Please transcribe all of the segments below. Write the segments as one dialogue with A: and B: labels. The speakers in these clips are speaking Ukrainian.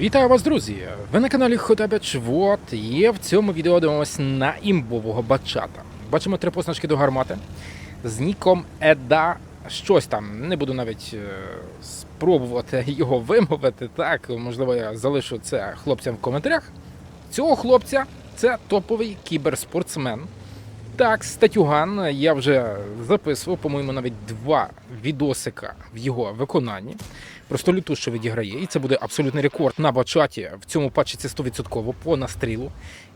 A: Вітаю вас, друзі! Ви на каналі Хотабеч Вот і в цьому відео дивимось на імбового бачата. Бачимо три позначки до гармати з ніком Еда. Щось там, не буду навіть е, спробувати його вимовити. Так, можливо, я залишу це хлопцям в коментарях. Цього хлопця це топовий кіберспортсмен. Так, статюган я вже записував, по-моєму, навіть два відосика в його виконанні. Просто люту, що відіграє, і це буде абсолютний рекорд на бачаті. В цьому патчі це 100% по настрілу.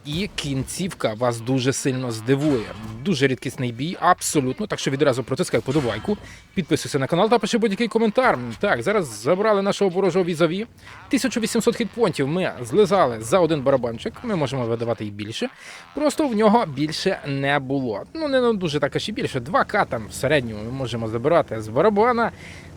A: І кінцівка вас дуже сильно здивує. Дуже рідкісний бій, абсолютно. Так що відразу протискай подобайку, підписуйся на канал та пиши будь-який коментар. Так, зараз забрали нашого ворожого візаві. 1800 хітпонтів ми злизали за один барабанчик. Ми можемо видавати і більше. Просто в нього більше не було. Ну не дуже так і більше. 2К там в середньому ми можемо забирати з барабана.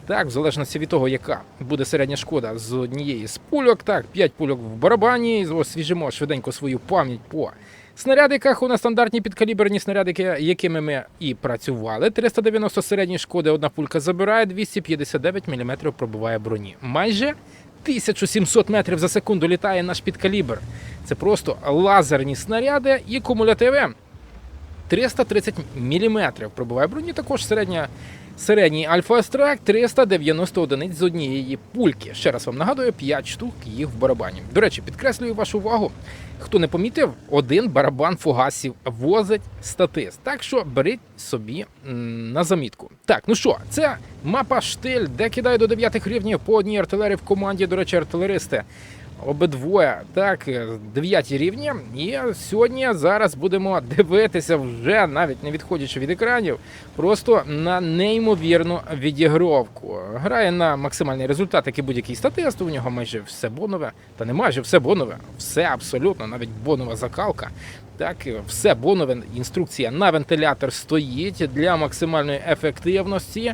A: Так, в залежності від того, яка буде середня шкода з однієї з пульок. Так, 5 пульок в барабані. Освіжимо швиденько свою пам'ять по снарядиках. У нас стандартні підкаліберні снарядики, якими ми і працювали. 390 середньої шкоди, одна пулька забирає, 259 мм пробиває броні. Майже 1700 метрів за секунду літає наш підкалібр. Це просто лазерні снаряди і кумулятиви. 330 мм пробиває броні, також середня. Середній Альфа Астрак 390 одиниць з однієї пульки. Ще раз вам нагадую, 5 штук їх в барабані. До речі, підкреслюю вашу увагу. Хто не помітив, один барабан фугасів возить статист. Так що беріть собі на замітку. Так, ну що, це мапа штиль, де кидаю до 9 рівнів по одній артилерії в команді. До речі, артилеристи обидвоє так, е, дев'яті рівні. І сьогодні зараз будемо дивитися вже навіть не відходячи від екранів, просто на неймовірну відігровку. Грає на максимальний результат, як і будь-який статист. У нього майже все бонове, та не майже все бонове, все абсолютно, навіть бонова закалка. Так, е, все бонове. Інструкція на вентилятор стоїть для максимальної ефективності.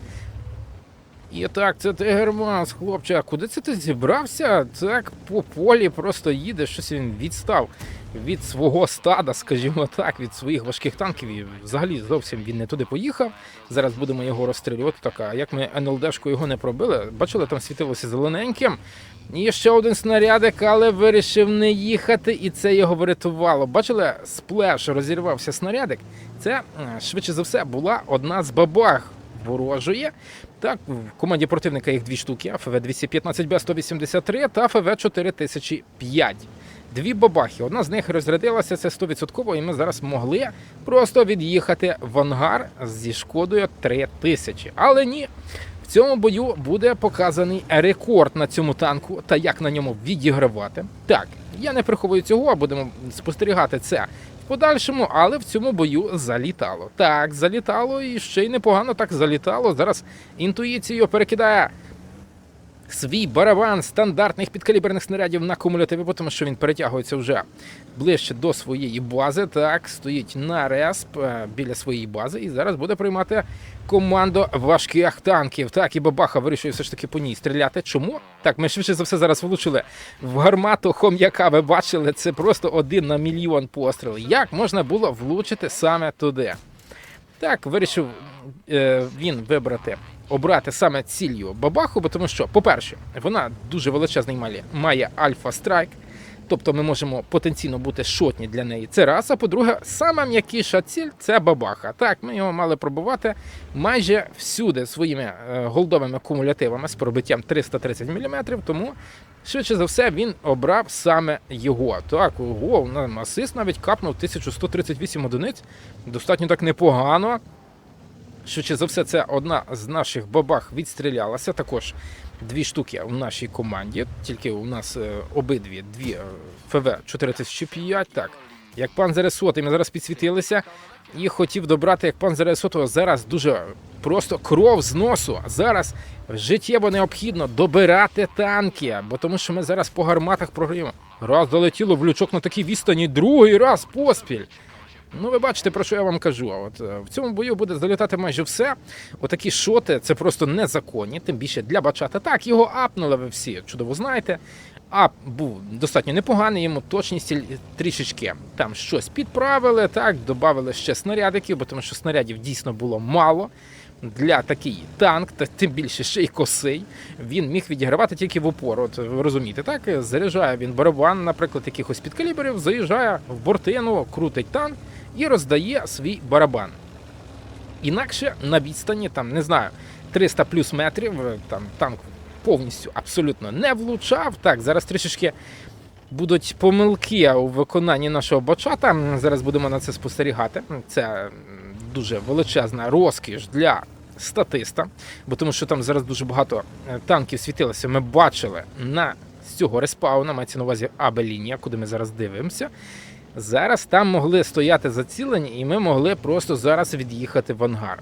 A: І так, це ти Германс, хлопче, а куди це ти зібрався? Так по полі просто їде, щось він відстав від свого стада, скажімо так, від своїх важких танків. І взагалі зовсім він не туди поїхав. Зараз будемо його розстрілювати. Так, а як ми НЛДшку його не пробили? Бачили, там світилося зелененьким. І ще один снарядик, але вирішив не їхати, і це його врятувало. Бачили, сплеш розірвався снарядик. Це швидше за все була одна з бабах ворожої. Так, в команді противника їх дві штуки: АФВ 215 Б 183 та АФВ 4005. Дві бабахи. Одна з них розрядилася, це 100%, і ми зараз могли просто від'їхати в ангар зі шкодою 3000. Але ні. В цьому бою буде показаний рекорд на цьому танку та як на ньому відігравати. Так, я не приховую цього, а будемо спостерігати це в подальшому, але в цьому бою залітало. Так, залітало і ще й непогано так залітало. Зараз інтуїцію перекидає свій барабан стандартних підкаліберних снарядів на кумулятиви, тому що він перетягується вже ближче до своєї бази. Так, стоїть на респ е, біля своєї бази і зараз буде приймати команду важких танків. Так, і бабаха вирішує все ж таки по ній стріляти. Чому? Так, ми швидше за все зараз влучили в гармату хом'яка. Ви бачили, це просто один на мільйон постріл. Як можна було влучити саме туди? Так, вирішив е, він вибрати, обрати саме цілью бабаху, бо тому що, по-перше, вона дуже величезний має, має альфа страйк. Тобто ми можемо потенційно бути шотні для неї. Це раз. А по-друге, сама м'якіша ціль це бабаха. Так, ми його мали пробувати майже всюди своїми е, голдовими кумулятивами з пробиттям 330 мм, тому швидше за все він обрав саме його. Так, ого, асист навіть капнув 1138 одиниць. Достатньо так непогано. Швидше за все, це одна з наших бабах відстрілялася. Також дві штуки в нашій команді. Тільки у нас е, обидві дві е, ФВ 4005. Так, як пан Зересоти, ми зараз підсвітилися і хотів добрати, як пан Зересотого, зараз дуже просто кров з носу. Зараз життєво необхідно добирати танки, бо тому що ми зараз по гарматах програємо. Раз долетіло в лючок на такій відстані, другий раз поспіль. Ну, ви бачите, про що я вам кажу. От е, в цьому бою буде залітати майже все. Отакі шоти це просто незаконні, тим більше для бачата. Так, його апнули ви всі чудово знаєте. Ап був достатньо непоганий, йому точність трішечки там щось підправили, так, додали ще снарядиків, бо тому що снарядів дійсно було мало. для такий танк, та тим більше ще й косий, він міг відігравати тільки в упор. От ви розумієте, так? Заряджає він барабан, наприклад, якихось підкаліберів, заїжджає в бортину, крутить танк і роздає свій барабан. Інакше на відстані, там, не знаю, 300 плюс метрів, е, там танк повністю абсолютно не влучав. Так, зараз трішечки будуть помилки у виконанні нашого бачата. Зараз будемо на це спостерігати. Це дуже величезна розкіш для статиста, бо тому що там зараз дуже багато е, танків світилося. Ми бачили на з цього респауна, мається на увазі Абелінія, куди ми зараз дивимося. Зараз там могли стояти зацілені, і ми могли просто зараз від'їхати в ангар.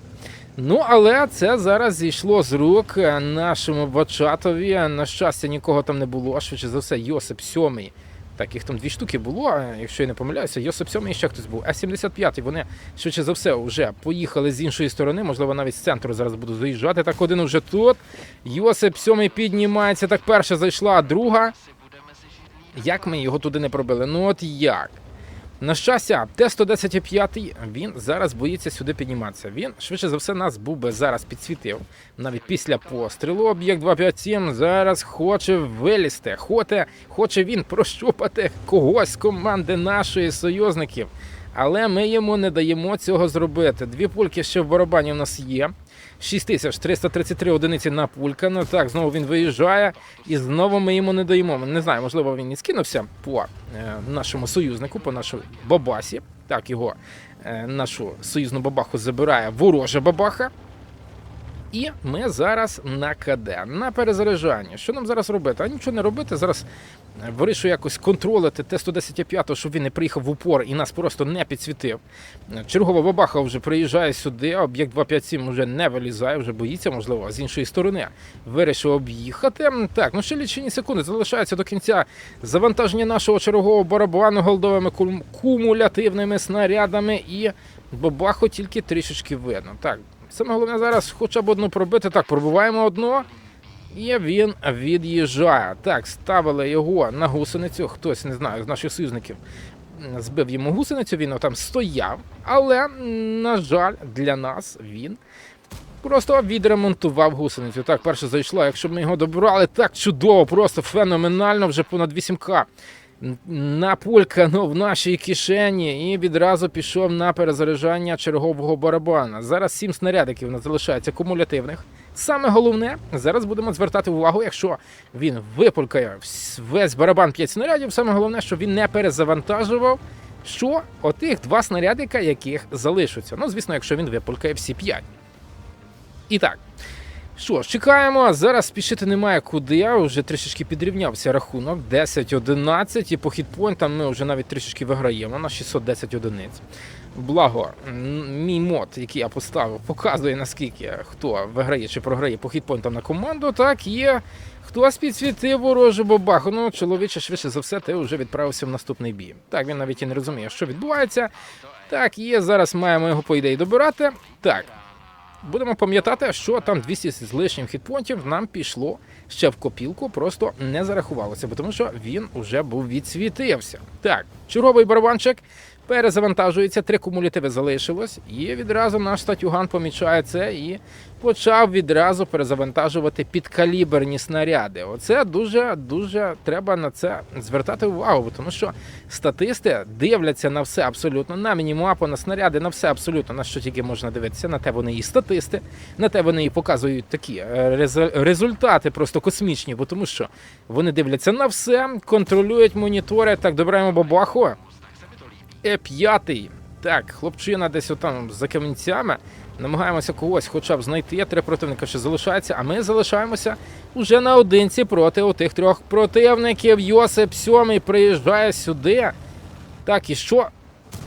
A: Ну, але це зараз зійшло з рук е, нашому бачатові. На щастя, нікого там не було. Швидше за все, Йосип Сьомий. Так, їх там дві штуки було, е, якщо я не помиляюся, Йосип Сьомий ще хтось був. А 75 вони швидше за все вже поїхали з іншої сторони, можливо, навіть з центру зараз буду заїжджати. Так, один уже тут. Йосип Сьомий піднімається. Так, перша зайшла, а друга. Як ми його туди не пробили? Ну от як? На щастя, Т-110-5 він зараз боїться сюди підніматися. Він швидше за все нас був би зараз підсвітив. Навіть після пострілу об'єкт 257 зараз хоче вилізти. Хоте, хоче він прощупати когось з команди нашої союзників. Але ми йому не даємо цього зробити. Дві пульки ще в барабані у нас є. 6333 одиниці на пулька. Ну так, знову він виїжджає, і знову ми йому не даємо. Не знаю, можливо, він і скинувся по е, нашому союзнику, по нашій бабасі. Так, його е, нашу союзну бабаху забирає ворожа бабаха. І ми зараз на КД, на перезаряджанні. Що нам зараз робити? А нічого не робити. Зараз е, вирішую якось контролити Т-110-5, щоб він не приїхав в упор і нас просто не підсвітив. Чергова бабаха вже приїжджає сюди, об'єкт 257 вже не вилізає, вже боїться, можливо, з іншої сторони. Вирішив об'їхати. Так, ну ще лічені секунди залишаються до кінця завантаження нашого чергового барабану голдовими кумулятивними снарядами і бабаху тільки трішечки видно. Так, саме головне зараз хоча б одну пробити. Так, пробиваємо одну. І він від'їжджає. Так, ставили його на гусеницю. Хтось не знаю з наших союзників збив йому гусеницю, він там стояв. Але, на жаль, для нас він просто відремонтував гусеницю. Так, перше зайшла. Якщо б ми його добрали, так чудово, просто феноменально, вже понад 8К. На пулька ну, в нашій кишені і відразу пішов на перезаряджання чергового барабана. Зараз сім снарядиків у нас залишається кумулятивних. Саме головне, зараз будемо звертати увагу, якщо він випулькає весь барабан 5 снарядів, саме головне, щоб він не перезавантажував. Що отих два снарядика, яких залишаться. Ну, звісно, якщо він випулькає всі 5. І так. Що ж, чекаємо. Зараз спішити немає куди. Вже трішечки підрівнявся рахунок. 10-11, і по хітпойнтам ми вже навіть трішечки виграємо на 610 одиниць. Благо, мій мод, який я поставив, показує наскільки хто виграє чи програє по хітпойнтам на команду. Так, є. Хтось підсвітив ворожу бабаху. Ну, чоловіче, швидше за все, ти вже відправився в наступний бій. Так, він навіть і не розуміє, що відбувається. Так, є. Зараз маємо його, по ідеї, добирати. Так, Будемо пам'ятати, що там 200 з лишнім хітпонтів нам пішло ще в копілку, просто не зарахувалося, бо тому що він уже був відсвітився. Так, черговий барабанчик перезавантажується, три кумулятиви залишилось, і відразу наш статюган помічає це і почав відразу перезавантажувати підкаліберні снаряди. Оце дуже дуже треба на це звертати увагу, тому що статисти дивляться на все абсолютно, на мінімапу, на снаряди, на все абсолютно, на що тільки можна дивитися. На те вони і статисти, на те вони і показують такі е, результати просто космічні, бо тому що вони дивляться на все, контролюють монітори. Так, добираємо бабаху. Е5. Так, хлопчина десь отам за камінцями. Намагаємося когось хоча б знайти. Три противника ще залишається, а ми залишаємося уже наодинці проти отих трьох противників. Йосип Сьомий приїжджає сюди. Так, і що?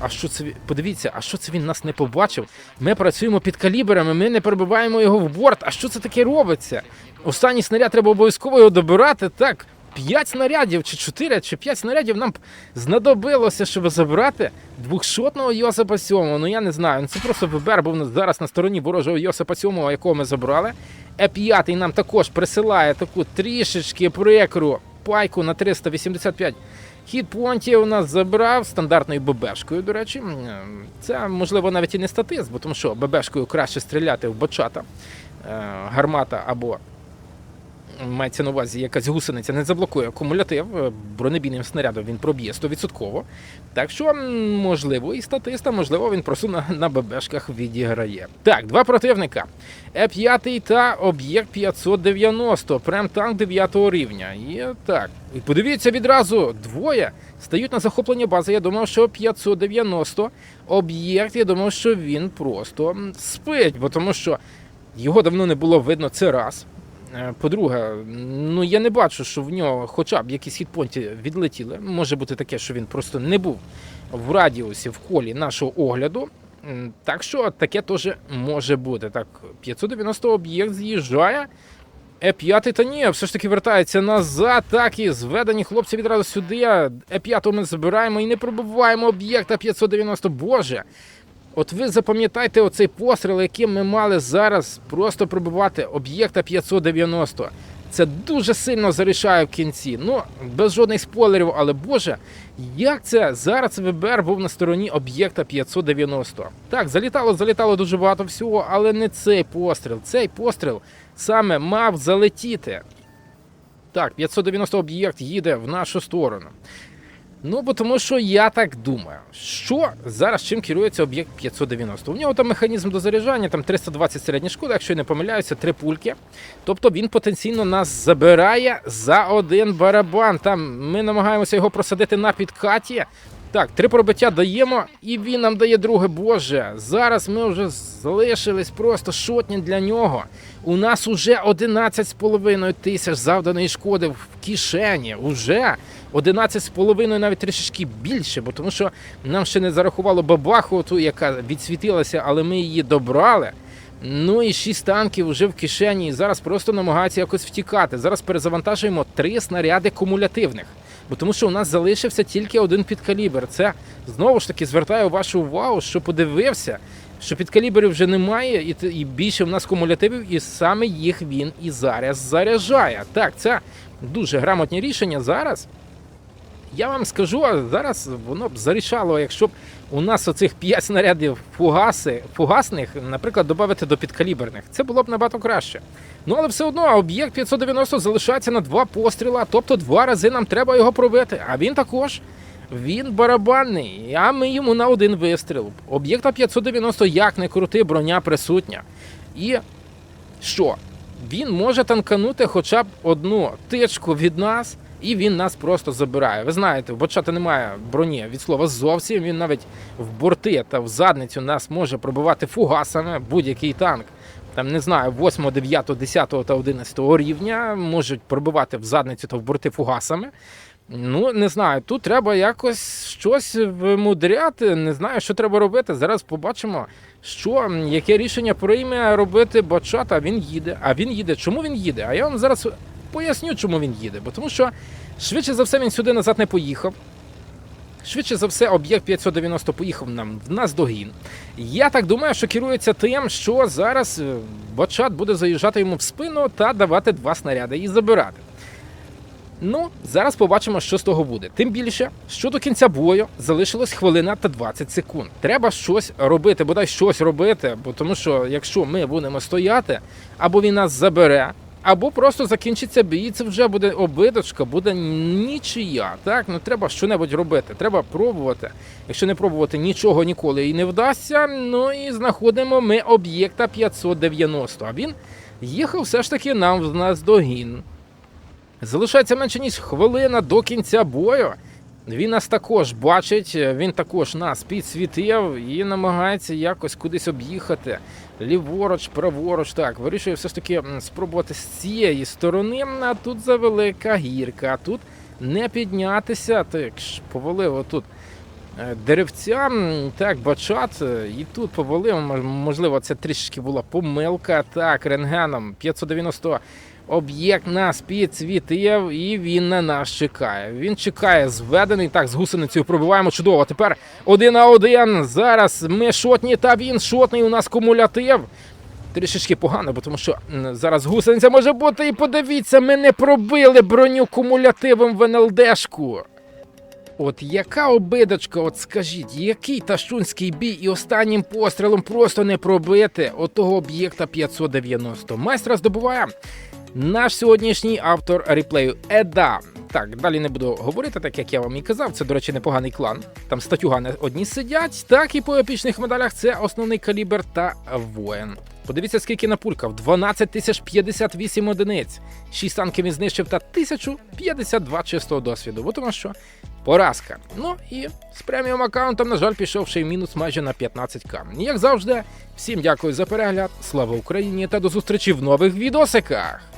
A: А що це подивіться, а що це він нас не побачив? Ми працюємо під калібрами, ми не перебиваємо його в борт. А що це таке робиться? Останній снаряд треба обов'язково його добирати. Так, 5 снарядів, чи 4, чи 5 снарядів нам знадобилося, щоб забрати двохшотного Йосипа Сьомого. Ну я не знаю. Ну це просто ВБР був зараз на стороні ворожого Йосипа Сьомого, якого ми забрали. Е5 нам також присилає таку трішечки прикру пайку на 385 хітпонтів у нас забрав стандартною ББшкою, до речі. Це можливо навіть і не статист, бо тому що ББшкою краще стріляти в бочата, е, гармата або мається на увазі якась гусениця не заблокує акумулятив, е, бронебійним снарядом він проб'є 100%. Так що, можливо, і статиста, можливо, він просто на, на ББшках відіграє. Так, два противника. Е5 та об'єкт 590, прем танк 9 рівня. І так, і подивіться відразу, двоє стають на захоплення бази. Я думав, що 590 об'єкт, я думав, що він просто спить, бо тому що його давно не було видно, це раз. Е, По-друге, ну я не бачу, що в нього хоча б якісь хітпонті відлетіли. Може бути таке, що він просто не був в радіусі в колі нашого огляду. Так що таке теж може бути. Так, 590 об'єкт з'їжджає. Е5 та ні, все ж таки вертається назад. Так і зведені хлопці відразу сюди. Е5 ми забираємо і не пробиваємо об'єкта 590. Боже. От ви запам'ятайте оцей постріл, який ми мали зараз просто пробивати об'єкта 590. Це дуже сильно зарішає в кінці. Ну, без жодних спойлерів, але Боже, як це зараз ВБР був на стороні об'єкта 590. Так, залітало, залітало дуже багато всього, але не цей постріл. Цей постріл саме мав залетіти. Так, 590 об'єкт їде в нашу сторону. Ну, бо тому що я так думаю, що зараз чим керується об'єкт 590. У нього там механізм дозаряджання, там 320 середня шкода, якщо я не помиляюся, три пульки. Тобто він потенційно нас забирає за один барабан. Там ми намагаємося його просадити на підкаті. Так, три пробиття даємо, і він нам дає друге. Боже. Зараз ми вже залишились просто шотні для нього. У нас уже 11,5 тисяч завданої шкоди в кишені. Уже 11,5 навіть трішечки більше, бо тому що нам ще не зарахувало бабаху, ту, яка відсвітилася, але ми її добрали. Ну і шість танків вже в кишені, і зараз просто намагаються якось втікати. Зараз перезавантажуємо три снаряди кумулятивних. Бо тому що у нас залишився тільки один підкалібр. Це знову ж таки звертаю вашу увагу, що подивився, що підкалібрів вже немає, і, і більше в нас кумулятивів, і саме їх він і зараз заряджає. Так, це дуже грамотні рішення зараз. Я вам скажу, а зараз воно б зарішало, якщо б у нас оцих 5 снарядів фугаси, фугасних, наприклад, додати до підкаліберних. Це було б набагато краще. Ну але все одно об'єкт 590 залишається на два постріла, тобто два рази нам треба його пробити. А він також. Він барабанний, а ми йому на один вистріл. Об'єкта 590 як не крути, броня присутня. І що? Він може танканути хоча б одну тичку від нас, і він нас просто забирає. Ви знаєте, в Бочата немає броні від слова зовсім. Він навіть в борти та в задницю нас може пробивати фугасами будь-який танк. Там не знаю, 8, 9, 10 та 11 рівня можуть пробивати в задницю та в борти фугасами. Ну, не знаю, тут треба якось щось вимудряти. Не знаю, що треба робити. Зараз побачимо, що яке рішення прийме робити Бачата. Він їде. А він їде. Чому він їде? А я вам зараз поясню, чому він їде. Бо тому що швидше за все він сюди назад не поїхав. Швидше за все, об'єкт 590 поїхав нам в нас догін. Я так думаю, що керується тим, що зараз е, Бачат буде заїжджати йому в спину та давати два снаряди і забирати. Ну, зараз побачимо, що з того буде. Тим більше, що до кінця бою залишилось хвилина та 20 секунд. Треба щось робити, бодай щось робити, бо тому що якщо ми будемо стояти, або він нас забере, або просто закінчиться бій, це вже буде обидочка, буде нічия. Так, ну треба щось робити. Треба пробувати. Якщо не пробувати, нічого ніколи і не вдасться. Ну і знаходимо ми об'єкта 590. А він їхав все ж таки нам в нас догін. Залишається менше ніж хвилина до кінця бою. Він нас також бачить, він також нас підсвітив і намагається якось кудись об'їхати. Ліворуч, праворуч. Так, вирішує все ж таки спробувати з цієї сторони, а тут завелика гірка, тут не піднятися. Так повалив отут е, деревця. Так, бачат, і тут повалив. Можливо, це трішки була помилка. Так, рентгеном 590 Об'єкт нас підсвітив і він на нас чекає. Він чекає зведений. Так, з гусеницею пробиваємо чудово. Тепер один на один. Зараз ми шотні, та він шотний. У нас кумулятив. трішечки погано, бо тому що зараз гусениця може бути. І подивіться, ми не пробили броню кумулятивом в НЛДшку. От яка обидочка, от скажіть, який ташунський бій і останнім пострілом просто не пробити отого об'єкта 590. Майстра здобуває наш сьогоднішній автор реплею Еда. Так, далі не буду говорити, так як я вам і казав. Це, до речі, непоганий клан. Там статюгани одні сидять, так і по епічних медалях це основний калібр та воїн. Подивіться, скільки напулькав: 12 тисяч 58 одиниць. 6 танків він знищив та 1052 чистого досвіду. Бо тому що поразка. Ну і з преміум аккаунтом, на жаль, пішов ще й мінус майже на 15к. Як завжди, всім дякую за перегляд. Слава Україні та до зустрічі в нових відосиках!